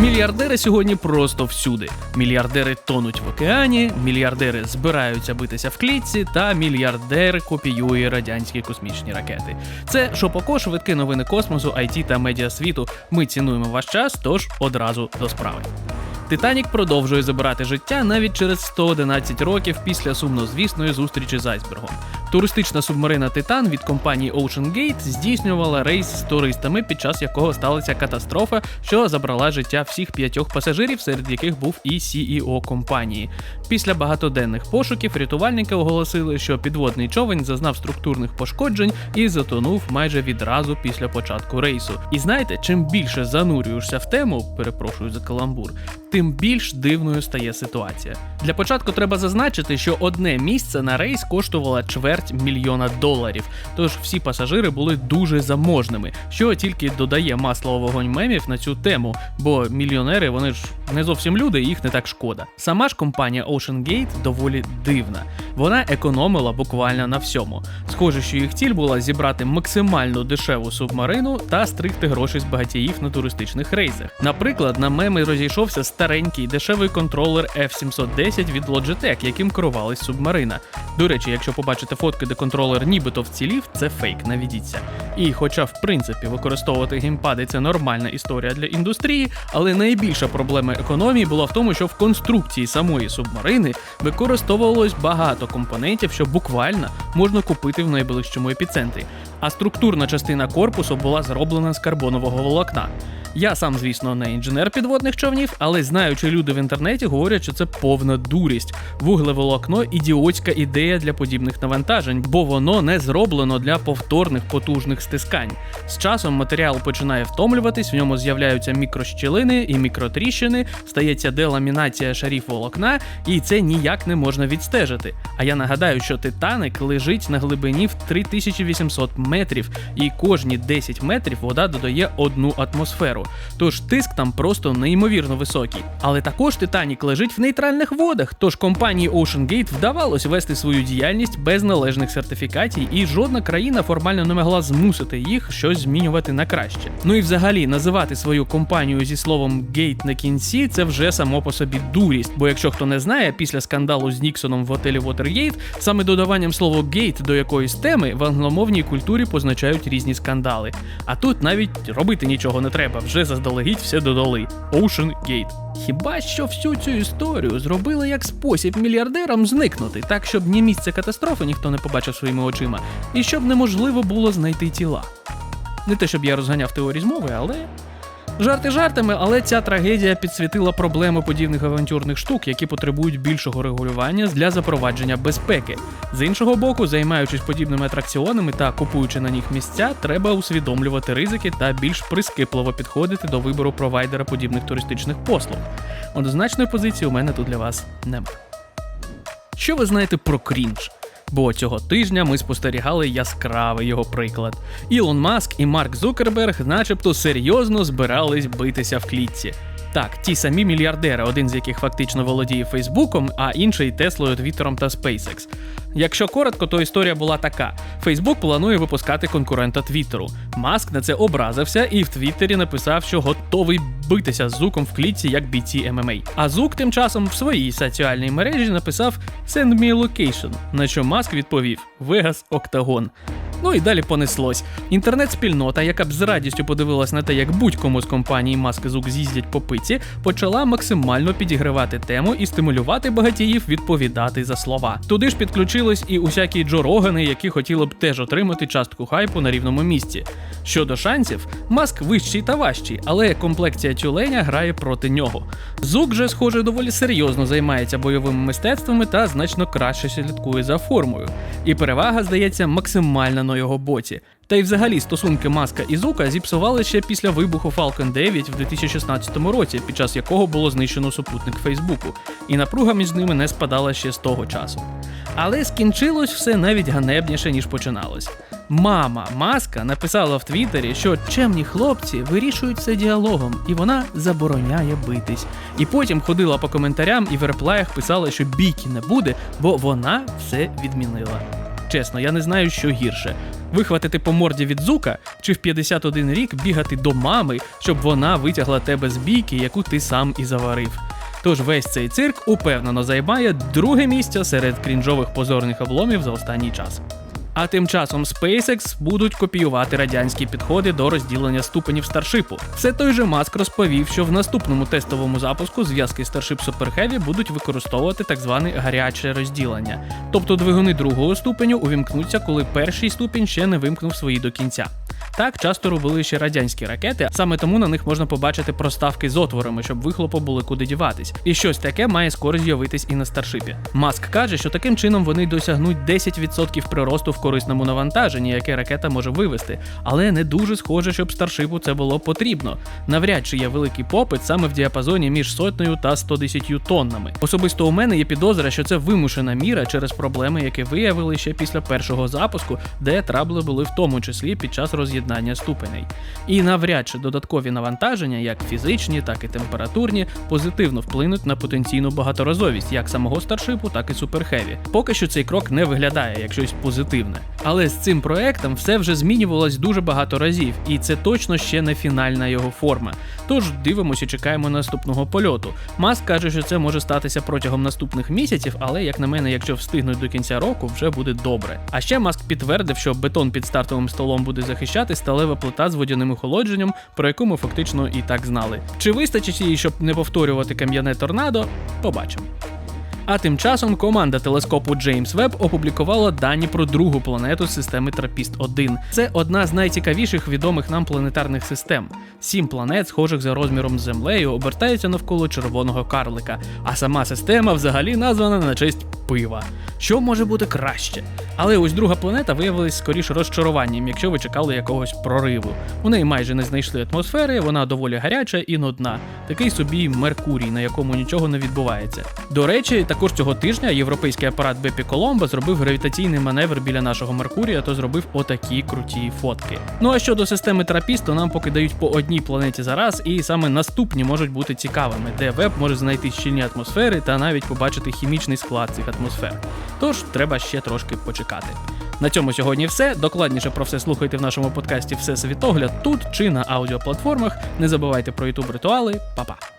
Мільярдери сьогодні просто всюди. Мільярдери тонуть в океані, мільярдери збираються битися в клітці, та мільярдер копіює радянські космічні ракети. Це Шопоко, швидкі новини космосу, IT та медіа світу. Ми цінуємо ваш час, тож одразу до справи. Титанік продовжує забирати життя навіть через 111 років після сумнозвісної зустрічі з айсбергом. Туристична субмарина Титан від компанії Ocean Gate здійснювала рейс з туристами, під час якого сталася катастрофа, що забрала життя всіх п'ятьох пасажирів, серед яких був і CEO компанії. Після багатоденних пошуків рятувальники оголосили, що підводний човен зазнав структурних пошкоджень і затонув майже відразу після початку рейсу. І знаєте, чим більше занурюєшся в тему, перепрошую за каламбур, тим більш дивною стає ситуація. Для початку треба зазначити, що одне місце на рейс коштувало чверть мільйона доларів. Тож всі пасажири були дуже заможними, що тільки додає масло вогонь мемів на цю тему, бо мільйонери вони ж не зовсім люди, їх не так шкода. Сама ж компанія Ocean Gate доволі дивна. Вона економила буквально на всьому. Схоже, що їх ціль була зібрати максимально дешеву субмарину та стригти гроші з багатіїв на туристичних рейсах. Наприклад, на меми розійшовся старенький дешевий контролер F710 від Logitech, яким керувалась субмарина. До речі, якщо побачите фотки, де контролер нібито вцілів, це фейк, навідіться. І хоча, в принципі, використовувати геймпади це нормальна історія для індустрії, але найбільша проблема економії була в тому, що в конструкції самої субмарини використовувалось багато компонентів, що буквально можна купити в найближчому епіцентрі. А структурна частина корпусу була зроблена з карбонового волокна. Я сам, звісно, не інженер підводних човнів, але знаючи люди в інтернеті говорять, що це повна дурість. Вуглеволокно ідіотська ідея для подібних навантажень, бо воно не зроблено для повторних потужних стискань. З часом матеріал починає втомлюватись, в ньому з'являються мікрощілини і мікротріщини, стається деламінація шарів волокна, і це ніяк не можна відстежити. А я нагадаю, що Титаник лежить на глибині в 3800 метрів, і кожні 10 метрів вода додає одну атмосферу. Тож тиск там просто неймовірно високий. Але також Титанік лежить в нейтральних водах, тож компанії Ocean Gate вдавалось вести свою діяльність без належних сертифікатів, і жодна країна формально не могла змусити їх щось змінювати на краще. Ну і взагалі називати свою компанію зі словом Gate на кінці це вже само по собі дурість. Бо якщо хто не знає, після скандалу з Ніксоном в готелі Watergate, саме додаванням слова Gate до якоїсь теми в англомовній культурі позначають різні скандали. А тут навіть робити нічого не треба, вже заздалегідь все додали. Ocean Gate. Хіба що всю цю історію зробили як спосіб мільярдерам зникнути, так щоб ні місце катастрофи ніхто не побачив своїми очима, і щоб неможливо було знайти тіла. Не те, щоб я розганяв теорії змови, але. Жарти жартами, але ця трагедія підсвітила проблеми подібних авантюрних штук, які потребують більшого регулювання для запровадження безпеки. З іншого боку, займаючись подібними атракціонами та купуючи на них місця, треба усвідомлювати ризики та більш прискіпливо підходити до вибору провайдера подібних туристичних послуг. Однозначної позиції у мене тут для вас немає. Що ви знаєте про крінж? Бо цього тижня ми спостерігали яскравий його приклад. Ілон Маск і Марк Зукерберг, начебто, серйозно збирались битися в клітці. Так, ті самі мільярдери, один з яких фактично володіє Фейсбуком, а інший Теслою, Твіттером та SpaceX. Якщо коротко, то історія була така: Фейсбук планує випускати конкурента Твіттеру. Маск на це образився і в Твіттері написав, що готовий битися з Зуком в клітці як бійці ММА. А Зук тим часом в своїй соціальній мережі написав Send me location, на що Маск відповів Вегас Octagon. Ну і далі понеслось. Інтернет-спільнота, яка б з радістю подивилась на те, як будь-кому з компанії Маск і Зук з'їздять по пиці, почала максимально підігривати тему і стимулювати багатіїв відповідати за слова. Туди ж підключились і усякі Джо Рогани, які хотіли б теж отримати частку хайпу на рівному місці. Щодо шансів, маск вищий та важчий, але комплекція тюленя грає проти нього. Зук же, схоже, доволі серйозно займається бойовими мистецтвами та значно краще слідкує за формою. І перевага, здається, максимальна на його боці. Та й взагалі стосунки Маска і Зука зіпсували ще після вибуху Falcon 9 в 2016 році, під час якого було знищено супутник Фейсбуку, і напруга між ними не спадала ще з того часу. Але скінчилось все навіть ганебніше, ніж починалось. Мама Маска написала в Твіттері, що чемні хлопці вирішують це діалогом, і вона забороняє битись. І потім ходила по коментарям і в реплаях писала, що бійки не буде, бо вона все відмінила. Чесно, я не знаю, що гірше: вихватити по морді від зука, чи в 51 рік бігати до мами, щоб вона витягла тебе з бійки, яку ти сам і заварив. Тож весь цей цирк упевнено займає друге місце серед крінжових позорних обломів за останній час. А тим часом SpaceX будуть копіювати радянські підходи до розділення ступенів старшипу. Це той же Маск розповів, що в наступному тестовому запуску зв'язки Starship Super Heavy будуть використовувати так зване гаряче розділення. Тобто двигуни другого ступеню увімкнуться, коли перший ступінь ще не вимкнув свої до кінця. Так часто робили ще радянські ракети, саме тому на них можна побачити проставки з отворами, щоб вихлопу були куди діватись. І щось таке має скоро з'явитись і на старшипі. Маск каже, що таким чином вони досягнуть 10% приросту в корисному навантаженні, яке ракета може вивести, але не дуже схоже, щоб старшипу це було потрібно. Навряд чи є великий попит саме в діапазоні між сотнею та 110 тоннами. Особисто у мене є підозра, що це вимушена міра через проблеми, які виявили ще після першого запуску, де трабли були в тому числі під час роз'єднання ступеней. І навряд чи додаткові навантаження, як фізичні, так і температурні, позитивно вплинуть на потенційну багаторазовість як самого старшипу, так і суперхеві. Поки що цей крок не виглядає як щось позитивне. Але з цим проектом все вже змінювалось дуже багато разів, і це точно ще не фінальна його форма. Тож дивимося чекаємо наступного польоту. Маск каже, що це може статися протягом наступних місяців, але як на мене, якщо встигнуть до кінця року, вже буде добре. А ще Маск підтвердив, що бетон під стартовим столом буде захищати сталева плита з водяним охолодженням, про яку ми фактично і так знали. Чи вистачить її, щоб не повторювати кам'яне торнадо? Побачимо. А тим часом команда телескопу Джеймс Веб опублікувала дані про другу планету системи Трапіст 1 Це одна з найцікавіших відомих нам планетарних систем. Сім планет, схожих за розміром з землею, обертаються навколо червоного карлика, а сама система взагалі названа на честь пива. Що може бути краще? Але ось друга планета виявилась скоріше розчаруванням, якщо ви чекали якогось прориву. У неї майже не знайшли атмосфери, вона доволі гаряча і нудна. Такий собі Меркурій, на якому нічого не відбувається. До речі, також цього тижня європейський апарат Бепі Коломбо зробив гравітаційний маневр біля нашого Меркурія, то зробив отакі круті фотки. Ну а щодо системи Трапіст, то нам поки дають по одній планеті за раз, і саме наступні можуть бути цікавими, де веб може знайти щільні атмосфери та навіть побачити хімічний склад цих атмосфер. Тож треба ще трошки почекати. На цьому сьогодні все. Докладніше про все слухайте в нашому подкасті Все світогляд тут чи на аудіоплатформах. Не забувайте про ютуб ритуали. Па-па!